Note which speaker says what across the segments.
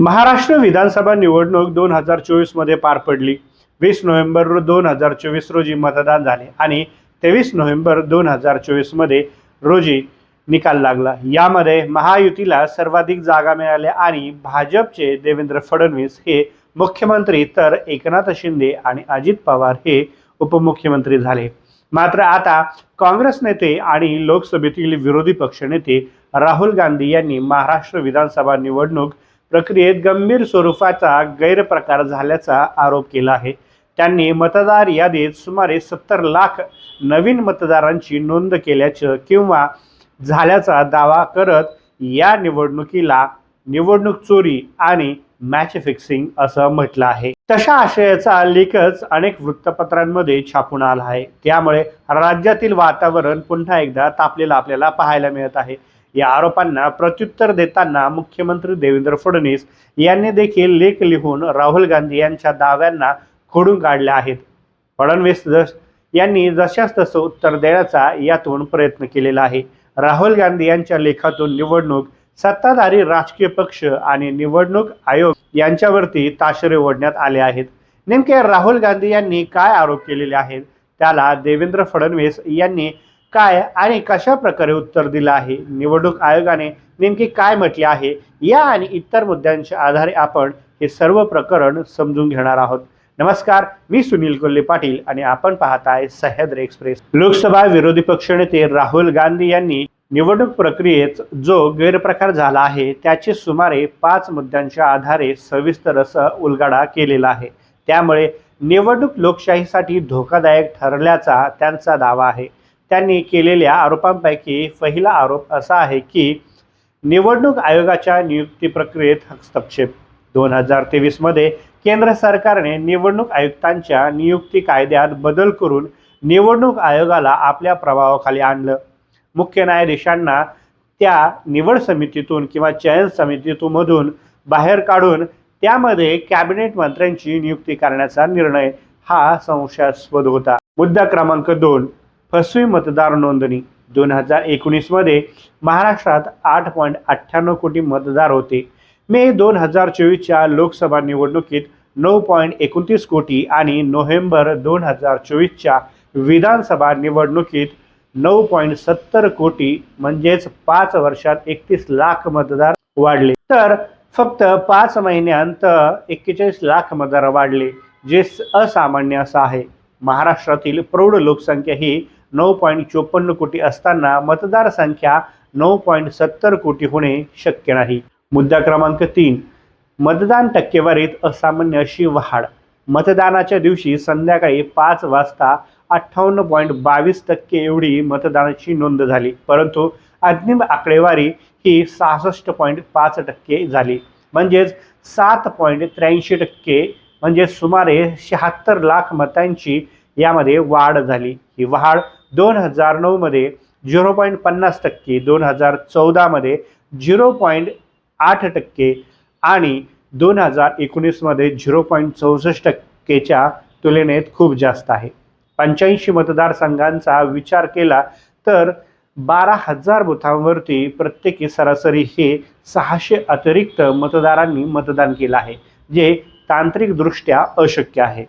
Speaker 1: महाराष्ट्र विधानसभा निवडणूक दोन हजार चोवीसमध्ये पार पडली. वीस नोव्हेंबर दोन हजार चोवीस रोजी मतदान झाले आणि तेवीस नोव्हेंबर दोन हजार चोवीसमध्ये रोजी निकाल लागला. यामध्ये महायुतीला सर्वाधिक जागा मिळाल्या आणि भाजपचे देवेंद्र फडणवीस हे मुख्यमंत्री तर एकनाथ शिंदे आणि अजित पवार हे उपमुख्यमंत्री झाले. मात्र आता काँग्रेस नेते आणि लोकसभेतील विरोधी पक्षनेते राहुल गांधी यांनी महाराष्ट्र विधानसभा निवडणूक प्रक्रियेत गंभीर स्वरूपाचा गैरप्रकार झाल्याचा आरोप केला आहे. त्यांनी मतदार यादीत सुमारे सत्तर लाख नवीन मतदारांची नोंद केल्याचं किंवा झाल्याचा दावा करत या निवडणुकीला निवडणूक चोरी आणि मॅच फिक्सिंग असं म्हटलं आहे. तशा आशयाचा लेखच अनेक वृत्तपत्रांमध्ये छापून आला आहे. त्यामुळे राज्यातील वातावरण पुन्हा एकदा तापलेलं आपल्याला पाहायला मिळत आहे. या आरोपांना प्रत्युत्तर देताना मुख्यमंत्री देवेंद्र फडणवीस यांनी देखील लेख लिहून राहुल गांधी यांच्या दाव्यांना खोडून काढले आहेत. फडणवीस जस यांनी जशास तसं उत्तर देण्याचा यातून प्रयत्न केलेला आहे. राहुल गांधी यांच्या लेखातून निवडणूक सत्ताधारी राजकीय पक्ष आणि निवडणूक आयोग यांच्यावरती ताशेरे ओढण्यात आले आहेत. नेमके राहुल गांधी यांनी काय आरोप केलेले आहेत? त्याला देवेंद्र फडणवीस यांनी काय आणि कशा प्रकारे उत्तर दिलं आहे? निवडणूक आयोगाने नेमके काय म्हटले आहे? या आणि इतर मुद्द्यांच्या आधारे आपण हे सर्व प्रकरण समजून घेणार आहोत. नमस्कार मी सुनील कोल्हे पाटील आणि आपण पाहताय सह्याद्री एक्सप्रेस. लोकसभा विरोधी पक्षनेते राहुल गांधी यांनी निवडणूक प्रक्रियेत जो गैरप्रकार झाला आहे त्याचे सुमारे पाच मुद्द्यांच्या आधारे सविस्तर असं उलगडा केलेला आहे. त्यामुळे निवडणूक लोकशाहीसाठी धोकादायक ठरल्याचा त्यांचा दावा आहे. त्यांनी केलेल्या आरोपांपैकी पहिला आरोप असा आहे की निवडणूक आयोगाच्या नियुक्ती प्रक्रियेत हस्तक्षेप. दोन हजार तेवीसमध्ये केंद्र सरकारने निवडणूक आयुक्तांच्या नियुक्ती कायद्यात बदल करून निवडणूक आयोगाला आपल्या प्रभावाखाली आणलं. मुख्य न्यायाधीशांना त्या निवड समितीतून किंवा चयन समितीतून मधून बाहेर काढून त्यामध्ये कॅबिनेट मंत्र्यांची नियुक्ती करण्याचा निर्णय हा संशयास्पद होता. मुद्दा क्रमांक दोन. फसवी मतदार नोंदणी. दोन हजार एकोणीसमध्ये महाराष्ट्रात आठ पॉईंट अठ्ठ्याण्णव कोटी मतदार होते. मे दोन हजार चोवीसच्या लोकसभा निवडणुकीत नऊ पॉईंट एकोणतीस कोटी आणि नोव्हेंबर दोन हजार चोवीसच्या विधानसभा निवडणुकीत नऊ पॉईंट सत्तर कोटी म्हणजेच पाच वर्षात एकतीस लाख मतदार वाढले. तर फक्त पाच महिन्यांत एक्केचाळीस लाख मतदार वाढले जे असामान्य असं आहे. महाराष्ट्रातील प्रौढ लोकसंख्या ही नऊ पॉईंट चोपन्न कोटी असताना मतदार संख्या नऊ पॉईंट सत्तर कोटी होणे शक्य नाही. मुद्दा क्रमांक तीन मतदान टक्केवारीत असामान्य अशी वाढ मतदानाच्या दिवशी संध्याकाळी पाच वाजता अठ्ठावन्न पॉईंट बावीस टक्के एवढी मतदानाची नोंद झाली. परंतु अंतिम आकडेवारी ही सहासष्ट पॉईंट पाच टक्के झाली. म्हणजेच सात पॉईंट त्र्याऐंशी टक्के म्हणजे सुमारे शहात्तर लाख मतांची यामध्ये वाढ झाली. ही वाढ दोन हजार नऊमध्ये झिरो पॉईंट पन्नास टक्के दोन हजार चौदामध्ये झिरो पॉईंट आठ टक्के आणि दोन हजार एकोणीसमध्ये झिरो पॉईंट चौसष्ट टक्केच्या तुलनेत खूप जास्त आहे. पंच्याऐंशी मतदारसंघांचा विचार केला तर बारा हजार बुथांवरती प्रत्येकी सरासरी हे सहाशे अतिरिक्त मतदारांनी मतदान केलं आहे जे तांत्रिकदृष्ट्या अशक्य आहे.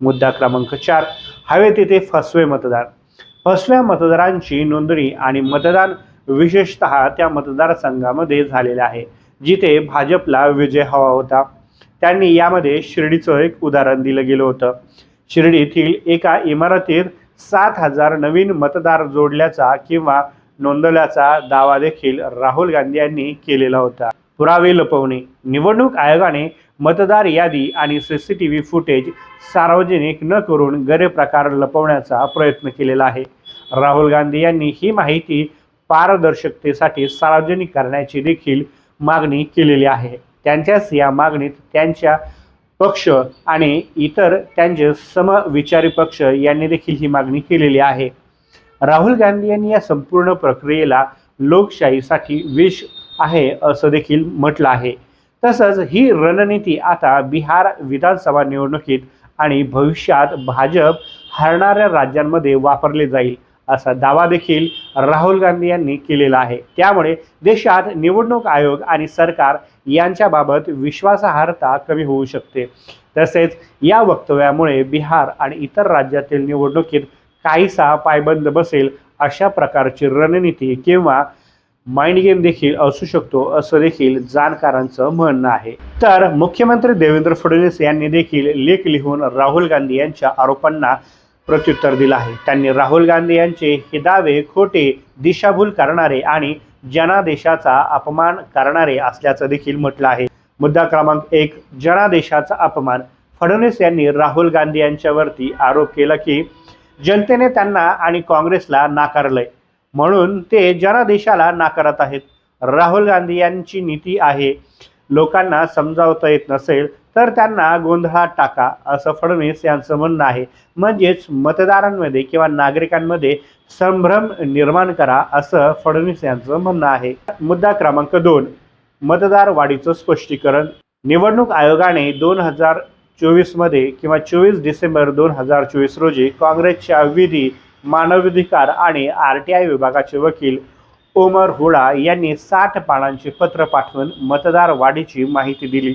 Speaker 1: मुद्दा क्रमांक चार हवे तिथे फसवे मतदार. फसव्या मतदारांची नोंदणी आणि मतदान विशेषत त्या मतदारसंघामध्ये झालेलं आहे जिथे भाजपला विजय हवा होता. त्यांनी यामध्ये शिर्डीचं एक उदाहरण दिलं गेलं होतं. शिर्डीतील एका इमारतीत सात हजार नवीन मतदार जोडल्याचा किंवा नोंदवल्याचा दावा देखील राहुल गांधी यांनी केलेला होता. पुरावे लपवणे निवडणूक आयोगाने मतदार यादी आणि C C T V footage सार्वजनिक न करून गैरप्रकार लपवण्याचा प्रयत्न केलेला आहे. राहुल गांधी यांनी ही माहिती पारदर्शकतेसाठी सार्वजनिक करण्याची देखील मागणी केलेली आहे. त्यांच्याच या मागणीत त्यांच्या पक्ष आणि इतर त्यांचे समविचारी पक्ष यांनी देखील ही मागणी केलेली आहे. राहुल गांधी यांनी या संपूर्ण प्रक्रियेला लोकशाहीसाठी विष आहे असं देखील म्हटलं आहे. तसंच ही रणनीती आता बिहार विधानसभा निवडणुकीत आणि भविष्यात भाजप हरणाऱ्या राज्यांमध्ये वापरले जाईल. असा दावा देखील राहुल गांधी यांनी केलेला आहे. त्यामुळे देशात निवडणूक आयोग आणि सरकार यांच्याबाबत विश्वासार्हता कमी होऊ शकते. तसेच या वक्तव्यामुळे बिहार आणि इतर राज्यातील निवडणुकीत काहीसा पायबंद बसेल अशा प्रकारची रणनीती किंवा माइंड गेम देखील असू शकतो असं देखील जाणकारांचं म्हणणं आहे. तर मुख्यमंत्री देवेंद्र फडणवीस यांनी देखील लेख लिहून राहुल गांधी यांच्या आरोपांना प्रत्युत्तर दिलं आहे. त्यांनी राहुल गांधी यांचे हे दावे खोटे दिशाभूल करणारे आणि जनादेशाचा अपमान करणारे असल्याचं देखील म्हटलं आहे. मुद्दा क्रमांक एक जनादेशाचा अपमान. फडणवीस यांनी राहुल गांधी यांच्यावरती आरोप केला की जनतेने त्यांना आणि काँग्रेसला नाकारलंय. म्हणून ते जनादेशाला नाकारत आहेत. राहुल गांधी यांची नीती आहे लोकांना समजावता येत नसेल तर त्यांना गोंधळात टाका असं फडणवीस यांचं म्हणणं आहे. म्हणजेच मतदारांमध्ये किंवा नागरिकांमध्ये संभ्रम निर्माण करा असं फडणवीस यांचं म्हणणं आहे. मुद्दा क्रमांक दोन मतदार वाढीचं स्पष्टीकरण. निवडणूक आयोगाने दोन हजार चोवीसमध्ये किंवा चोवीस डिसेंबर दोन हजार चोवीस रोजी काँग्रेसच्या विधी मानवाधिकार आणि आर टी आय विभागाचे वकील ओमर हुडा यांनी साठ पानांचे पत्र पाठवून मतदार वाढीची माहिती दिली.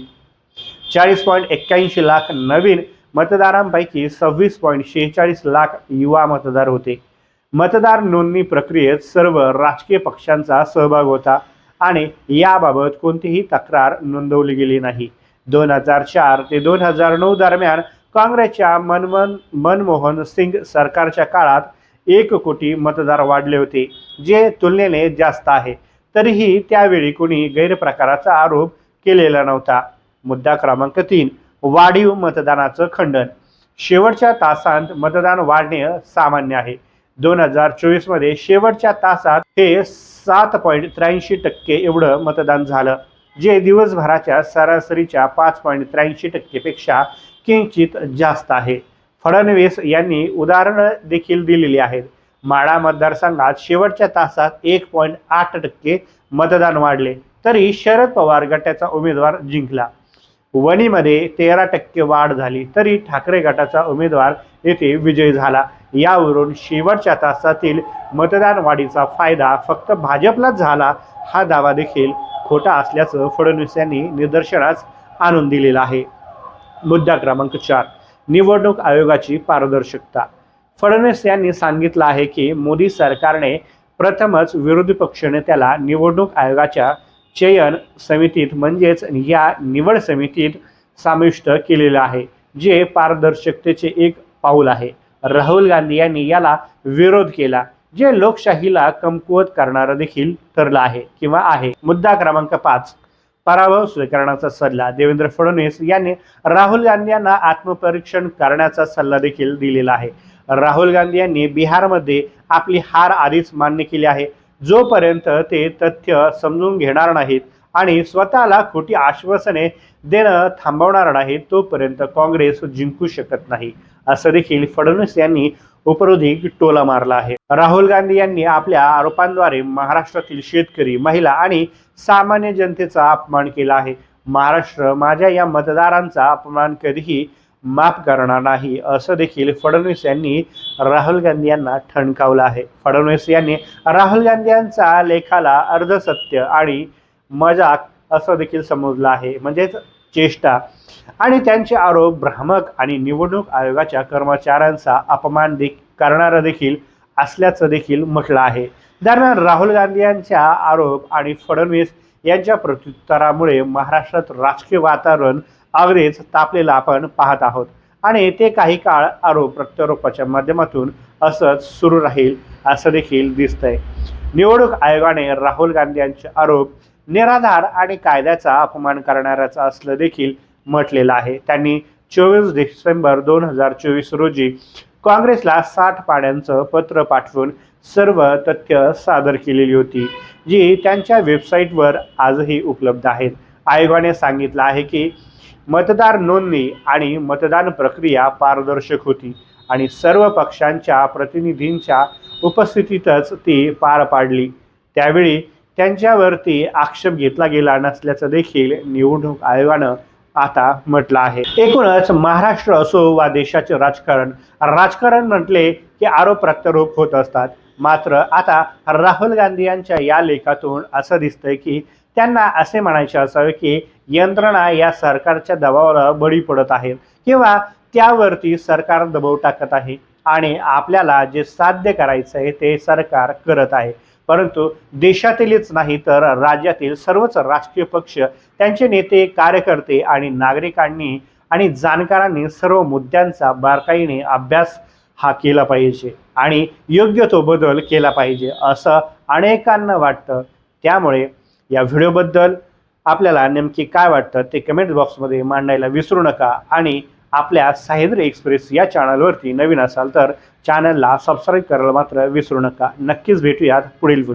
Speaker 1: चाळीस पॉईंट एक्क्याऐंशी लाख नवीन मतदारांपैकी सव्वीस पॉईंट शेहेचाळीस लाख युवा मतदार होते. मतदार नोंदणी प्रक्रियेत सर्व राजकीय पक्षांचा सहभाग होता आणि याबाबत कोणतीही तक्रार नोंदवली गेली नाही. दोन हजार चार ते दोन हजार नऊ दरम्यान काँग्रेसच्या मनमोहन मनमोहन सिंग सरकारच्या काळात एक कोटी मतदार वाढले होते जे तुलनेने जास्त आहे. तरीही त्यावेळी कोणी गैरप्रकाराचा आरोप केलेला नव्हता. मुद्दा क्रमांक तीन वाढीव मतदानाचं खंडन. शेवटच्या तासांत मतदान वाढणे सामान्य आहे. दोन हजार चोवीसमध्ये शेवटच्या तासात हे सात पॉईंट त्र्याऐंशी टक्के एवढं मतदान झालं जे दिवसभराच्या सरासरीच्या पाच पॉईंट त्र्याऐंशी टक्केपेक्षा किंचित जास्त आहे. फडणवीस यांनी उदाहरणं देखील दिलेली आहेत. माळा मतदारसंघात शेवटच्या तासात एक पॉईंट आठ टक्के मतदान वाढले. तरी शरद पवार गटाचा उमेदवार जिंकला. वणीमध्ये तेरा टक्के वाढ झाली. तरी ठाकरे गटाचा उमेदवार येथे विजय झाला. यावरून शेवटच्या तासातील मतदान वाढीचा फायदा फक्त भाजपलाच झाला हा दावा देखील खोटा असल्याचं फडणवीस यांनी निदर्शनास आणून दिलेला आहे. मुद्दा क्रमांक चार. निवडणूक आयोगाची पारदर्शकता. फडणवीस यांनी सांगितलं आहे की मोदी सरकारने प्रथमच विरोधी पक्षनेत्याला निवडणूक आयोगाच्या चयन समितीत म्हणजेच या निवड समितीत समाविष्ट केलेलं आहे जे पारदर्शकतेचे एक पाऊल आहे. राहुल गांधी यांनी याला विरोध केला जे लोकशाहीला कमकुवत करणारं देखील ठरलं आहे किंवा आहे. मुद्दा क्रमांक पाच. पराभव स्वीकारण्याचा सल्ला देवेंद्र फडणवीस यांनी राहुल गांधी यांना आत्मपरीक्षण करण्याचा सल्ला देखील दिलेला आहे. राहुल गांधी यांनी बिहारमध्ये आपली हार आधीच मान्य केली आहे. जोपर्यंत ते तथ्य समजून घेणार नाहीत आणि स्वतःला खोटी आश्वासने देणं थांबवणार नाही तोपर्यंत काँग्रेस जिंकू शकत नाही. असं देखील फडणवीस यांनी उपरोधिक टोला मारला आहे. राहुल गांधी यांनी आपल्या आरोपांद्वारे महाराष्ट्रातील शेतकरी महिला आणि सामान्य जनतेचा अपमान केला आहे. महाराष्ट्र माझ्या या मतदारांचा अपमान कधीही माफ करणार नाही असं देखील फडणवीस यांनी राहुल गांधी यांना ठणकावलं आहे. फडणवीस यांनी राहुल गांधी यांचा लेखाला अर्धसत्य आणि मजाक असं देखील समजलं आहे. म्हणजेच चेष्टा. आणि त्यांचे आरोप भ्रामक आणि निवडणूक आयोगाच्या कर्मचाऱ्यांचा अपमान देखील करणारा देखील असल्याचं देखील म्हटलं आहे. दरम्यान राहुल गांधी यांच्या आरोप आणि फडणवीस यांच्या प्रत्युत्तरामुळे महाराष्ट्रात राजकीय वातावरण अगदीच तापलेलं आपण पाहत आहोत. आणि ते काही काळ आरोप प्रत्यारोपाच्या माध्यमातून असंच सुरू राहील असं देखील दिसतंय. निवडणूक आयोगाने राहुल गांधी यांचे आरोप निराधार आणि कायद्याचा अपमान करणाऱ्याचा असलं देखील म्हटलेलं आहे. त्यांनी चोवीस डिसेंबर दोन हजार चोवीस रोजी काँग्रेसला साठ पाड्यांचं पत्र पाठवून सर्व तथ्य सादर केलेली होती जी त्यांच्या वेबसाईटवर आजही उपलब्ध आहेत. आयोगाने सांगितलं आहे की मतदार नोंदणी आणि मतदान प्रक्रिया पारदर्शक होती आणि सर्व पक्षांच्या प्रतिनिधींच्या उपस्थितीतच ती पार पाडली. त्यावेळी त्यांच्यावरती आक्षेप घेतला गेला नसल्याचं देखील निवडणूक आयोगानं आता म्हटलं आहे. एकूणच महाराष्ट्र असो वा देशाचे राजकारण राजकारण म्हटले की आरोप प्रत्यारोप होत असतात. मात्र आता राहुल गांधी यांच्या या लेखातून असं दिसतंय की त्यांना असे म्हणायचे असावे की यंत्रणा या सरकारच्या दबावाला बळी पडत आहेत किंवा त्यावरती सरकार दबाव टाकत आहे आणि आपल्याला जे साध्य करायचं आहे ते सरकार करत आहे. परंतु देशातीलच नाही तर राज्यातील सर्वच राजकीय पक्ष त्यांचे नेते कार्यकर्ते आणि नागरिकांनी आणि जाणकारांनी सर्व मुद्द्यांचा बारकाईने अभ्यास हा केला पाहिजे आणि योग्य तो बदल केला पाहिजे असं अनेकांना वाटतं. त्यामुळे या व्हिडिओबद्दल आपल्याला नेमकी काय वाटतं ते कमेंट बॉक्समध्ये मांडायला विसरू नका आणि आपल्या साहेद्री एक्सप्रेस या चॅनलवरती नवीन असाल तर चॅनलला सबस्क्राईब करायला मात्र विसरू नका. नक्कीच भेटूयात पुढील